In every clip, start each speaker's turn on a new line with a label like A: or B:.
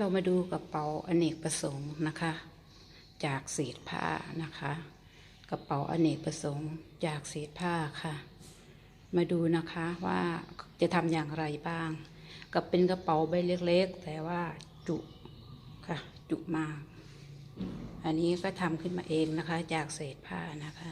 A: เรามาดูกระเป๋าอเนกประสงค์นะคะ จากเศษผ้านะคะ กระเป๋าอเนกประสงค์จากเศษผ้าค่ะ มาดูนะคะว่าจะทำอย่างไรบ้าง กับเป็นกระเป๋าใบเล็กๆ แต่ว่าจุค่ะจุมาก อันนี้ก็ทำขึ้นมาเองนะคะ จากเศษผ้านะคะ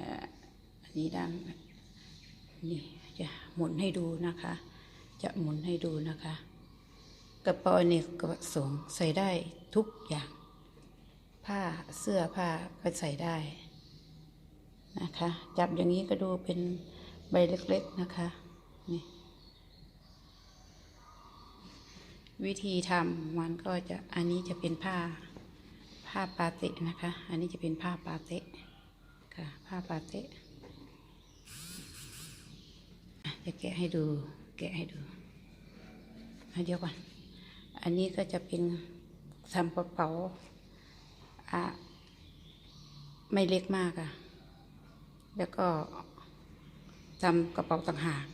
A: อั นี้ด้านนี่จะหมุนให้ดูนะคะ จะหมุนให้ดูนะคะ กระเป๋าเนี่ยกระสงใส่ได้ทุกอย่าง ผ้าเสื้อผ้าก็ใส่ได้นะคะ จับอย่างนี้ก็ดูเป็นใบเล็กๆนะคะนี่วิธีทำมันก็จะอันนี้จะเป็นผ้าผ้าปาเตะนะคะ อันนี้จะเป็นผ้าปาเตะค่ะ ผ้าปาเตะ จะแกะให้ดู แกะให้ดูเดี๋ยวก่อนอันนี้ก็จะเป็นทำกระเป๋าอะไม่เล็กมากอะแล้วก็ทำกระเป๋าต่างหาก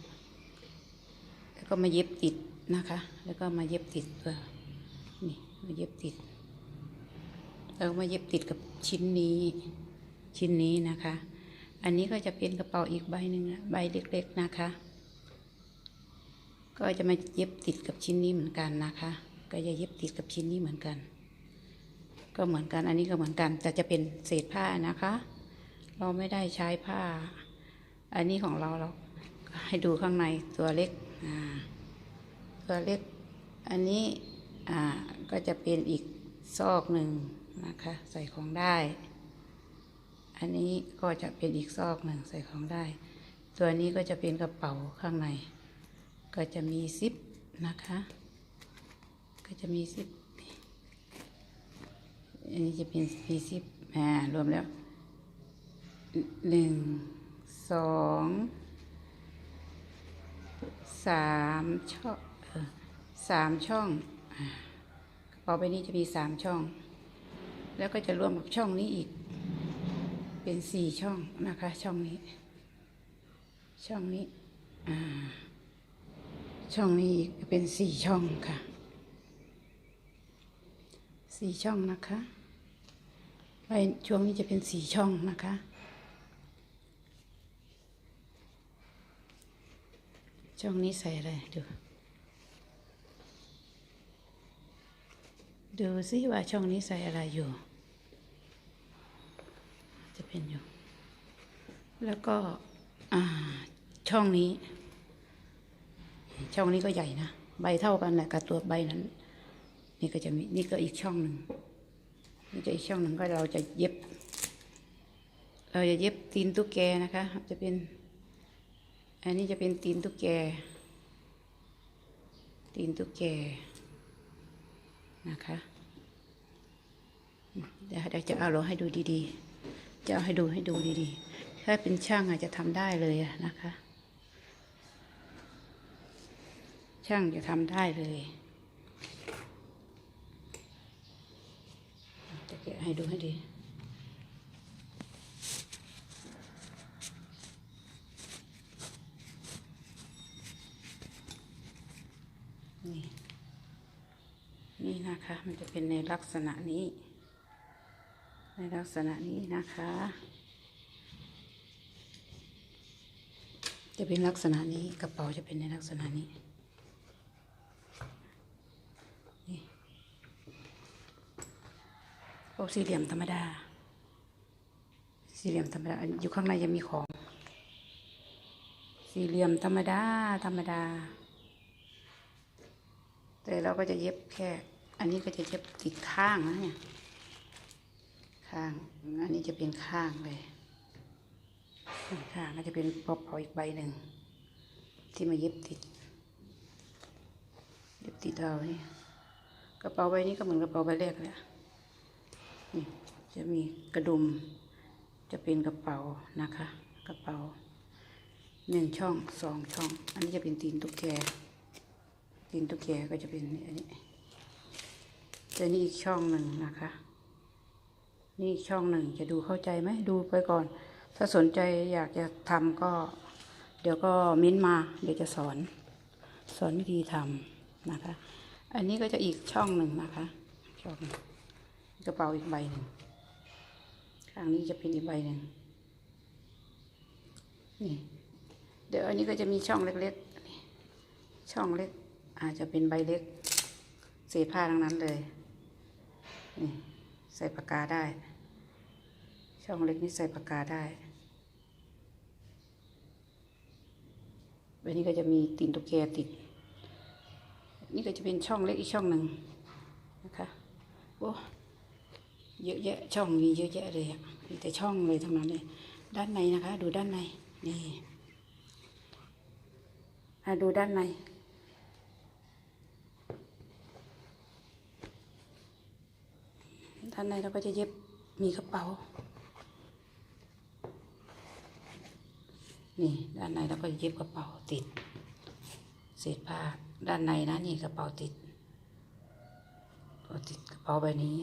A: แล้วก็มาเย็บติดนะคะ แล้วก็มาเย็บติดตัวนี่มาเย็บติด แล้วมาเย็บติดกับชิ้นนี้ ชิ้นนี้นะคะ อันนี้ก็จะเป็นกระเป๋าอีกใบหนึ่งนะใบเล็ก ๆนะคะ ก็จะมาเย็บติดกับชิ้นนี้เหมือนกันนะคะ ก็จะเย็บติดกับชิ้นนี้เหมือนกัน ก็เหมือนกันอันนี้ก็เหมือนกัน แต่จะเป็นเศษผ้านะคะ เราไม่ได้ใช้ผ้า อันนี้ของเราเราให้ดูข้างในตัวเล็กตัวเล็ก อันนี้ก็จะเป็นอีกซอกหนึ่งนะคะ ใส่ของได้ อันนี้ก็จะเป็นอีกซอกหนึ่งใส่ของได้ ตัวนี้ก็จะเป็นกระเป๋าข้างใน ก็จะมีซิปนะคะ ก็จะมีซิปอันนี้จะเป็นมีซิปอ่ารวมแล้วหนึ่งสองสามช่องสามช่องอ่ากระเป๋าใบนี้จะมีสามช่อง แล้วก็จะรวมกับช่องนี้อีก เป็นสี่ช่องนะคะ ช่องนี้ ช่องนี้อ่า ช่องนี้อีกเป็นสี่ช่องค่ะสี่ช่องนะคะไปช่วงนี้จะเป็นสี่ช่องนะคะ ช่องนี้ใส่อะไรดูดูซิว่าช่องนี้ใส่อะไรอยู่ จะเป็นอยู่ แล้วก็อ่าช่องนี้ ช่องนี้ก็ใหญ่นะใบเท่ากันแหละกับตัวใบนั้น นี่ก็จะมีนี่ก็อีกช่องหนึ่งนี่ก็อีกช่องหนึ่งก็เราจะเย็บ เราจะเย็บตีนตุ๊กแกนะคะ จะเป็น อันนี้จะเป็นตีนตุ๊กแก ตีนตุ๊กแกนะคะเดี๋ยวจะเอาเราให้ดูดีๆ จะเอาให้ดูให้ดูดีๆ ถ้าเป็นช่างอาจจะทำได้เลยนะคะ ช่างจะทำได้เลยจะแกะให้ดูให้ดี นี่ นี่นะคะ มันจะเป็นในลักษณะนี้ ในลักษณะนี้นะคะ จะเป็นลักษณะนี้กระเป๋าจะเป็นในลักษณะนี้ พวกสี่เหลี่ยมธรรมดา สี่เหลี่ยมธรรมดา อยู่ข้างในจะมีของ สี่เหลี่ยมธรรมดา ธรรมดา แต่เราก็จะเย็บแค่ อันนี้ก็จะเย็บติดข้างนะเนี่ย ข้าง อันนี้จะเป็นข้างเลย ข้างก็จะเป็นปอบเผาอีกใบหนึ่งที่มาเย็บติด เย็บติดเอานี่กระเป๋าใบนี้ก็เหมือนกระเป๋าใบแรกเลย นี่จะมีกระดุม จะเป็นกระเป๋านะคะ กระเป๋าหนึ่งช่องสองช่อง อันนี้จะเป็นตีนตุ๊กแกตีนตุ๊กแกก็จะเป็นอันนี้แต่นี่อีกช่องหนึ่งนะคะ นี่อีกช่องหนึ่งจะดูเข้าใจไหมดูไปก่อน ถ้าสนใจอยากจะทำก็ เดี๋ยวก็มิ้นมา เดี๋ยวจะสอน สอนวิธีทำนะคะ อันนี้ก็จะอีกช่องหนึ่งนะคะช่องนึง กระเป๋าอีกใบหนึ่งข้างนี้จะเป็นอีกใบหนึ่งนี่ เดี๋ยวอันนี้ก็จะมีช่องเล็กๆ ช่องเล็ก อาจจะเป็นใบเล็กเศษผ้าทั้งนั้นเลย นี่ใส่ปากกาได้ ช่องเล็กนี่ใส่ปากกาได้ใบนี้ก็จะมีตีนตุ๊กแกติด นี่ก็จะเป็นช่องเล็กอีกช่องหนึ่งนะคะ โอ้ เยอะแยะช่องมีเยอะแยะเลยอะมีแต่ช่องเลยทั้งนั้นเลย ด้านในนะคะ ดูด้านในนี่ดูด้านในด้านในเราก็จะเย็บมีกระเป๋า นี่ด้านในเราก็เย็บกระเป๋าติด เศษผ้าด้านในนะนี่กระเป๋าติดติดกระเป๋าใบนี้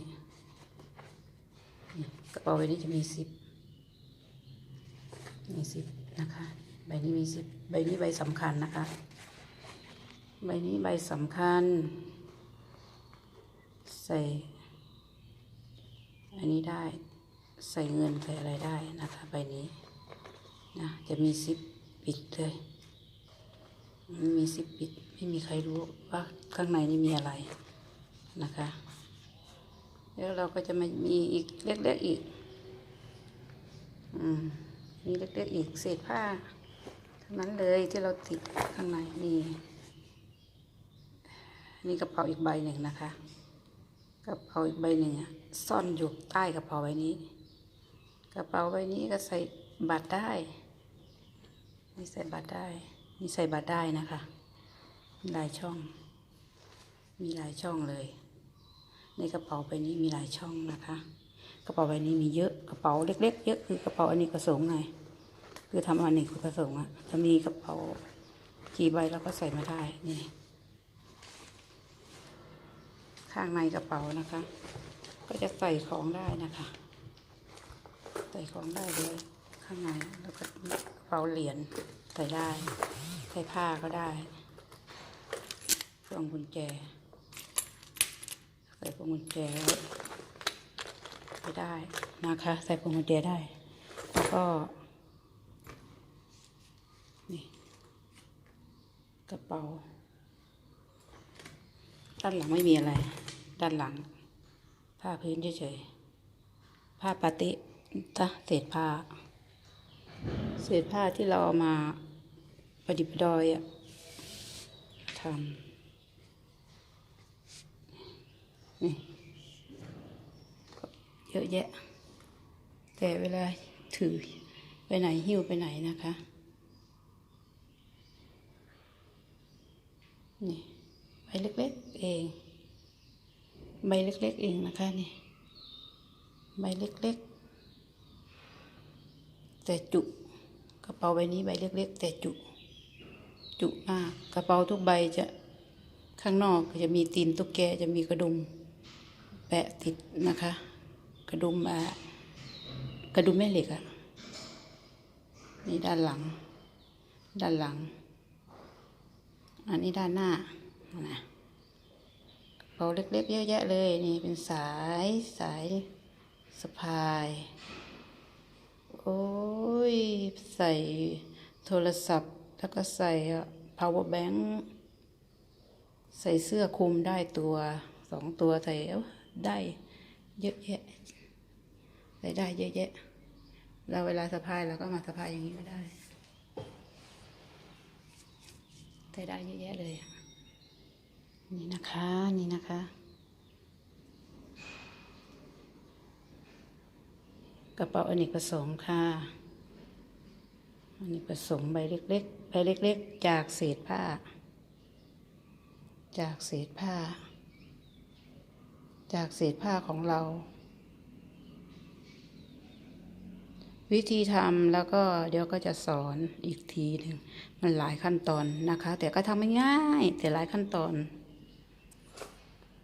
A: กระเป๋าใบนี้จะมีซิปมีซิปนะคะ ใบนี้มีซิปใบนี้ใบสำคัญนะคะ ใบนี้ใบสำคัญ ใส่ อันนี้ได้ ใส่เงินใส่อะไรได้นะคะ ใบนี้นะจะมีซิปปิดเลยมีซิปปิด ไม่มีใครรู้ว่าข้างในนี่มีอะไรนะคะ แล้วเราก็จะมามีอีกเล็กๆอีกอืมมีเล็กๆอีกเศษผ้าทั้งนั้นเลยที่เราติดข้างในนี่นี่กระเป๋าอีกใบหนึ่งนะคะกระเป๋าอีกใบหนึ่งซ่อนอยู่ใต้กระเป๋าใบนี้ กระเป๋าใบนี้ก็ใส่บัตรได้นี่ใส่บัตรได้นี่ใส่บัตรได้นะคะมีหลายช่อง มีหลายช่องเลย ในกระเป๋าใบนี้มีหลายช่องนะคะ กระเป๋าใบนี้มีเยอะกระเป๋าเล็ก ๆ เยอะคือกระเป๋าอันนี้กระสงค์ไงคือทำอันนี้คือกระสงค์อะถ้ามีกระเป๋ากี่ใบเราก็ใส่มาได้นี่ข้างในกระเป๋านะคะ ก็จะใส่ของได้นะคะ ใส่ของได้เลยข้างในแล้วก็กระเป๋าเหรียญใส่ได้ ใส่ผ้าก็ได้พวงกุญแจ ส่พวงกุญแจไปได้นะคะ ใส่พวงกุญแจได้ แล้วก็ นี่กระเป๋า ด้านหลังไม่มีอะไร ด้านหลัง ผ้าพื้นเฉยๆผ้าปาติตะเศษผ้า เศษผ้าที่เราเอามาประดิบประดอยอะทำ นี่เยอะแยะ แต่เวลาถือไปไหนหิ้วไปไหนนะคะ นี่ใบเล็กๆเอง ใบเล็กๆเองนะคะนี่ ใบเล็กๆ แต่จุกระเป๋าใบนี้ใบเล็กๆ แต่จุ จุมาก กระเป๋าทุกใบจะข้างนอกจะมีตีนตุ๊กแกจะมีกระดุม แปะติดนะคะ กระดุมกระดุมแม่เหล็กอะนี่ด้านหลัง ด้านหลัง อันนี้ด้านหน้านะกระเป๋าเล็กๆเยอะแยะเลยนี่เป็นสายสายสะพาย โอ้ย ใส่โทรศัพท์ แล้วก็ใส่ power bank ใส่เสื้อคลุมได้ตัวสองตัวใส่เอ้ ได้เยอะแยะใส่ได้เยอะแยะ เราเวลาสะพายเราก็มาสะพายอย่างนี้ก็ได้ใส่ได้เยอะแยะเลย นี่นะคะ นี่นะคะกระเป๋าอเนกประสงค์ค่ะอเนกประสงค์ใบเล็กๆใบเล็ก ๆ จากเศษผ้า จากเศษผ้า จากเศษผ้าของเรา วิธีทำแล้วก็เดี๋ยวก็จะสอนอีกทีหนึ่งมันหลายขั้นตอนนะคะ แต่ก็ทำไม่ง่ายแต่หลายขั้นตอน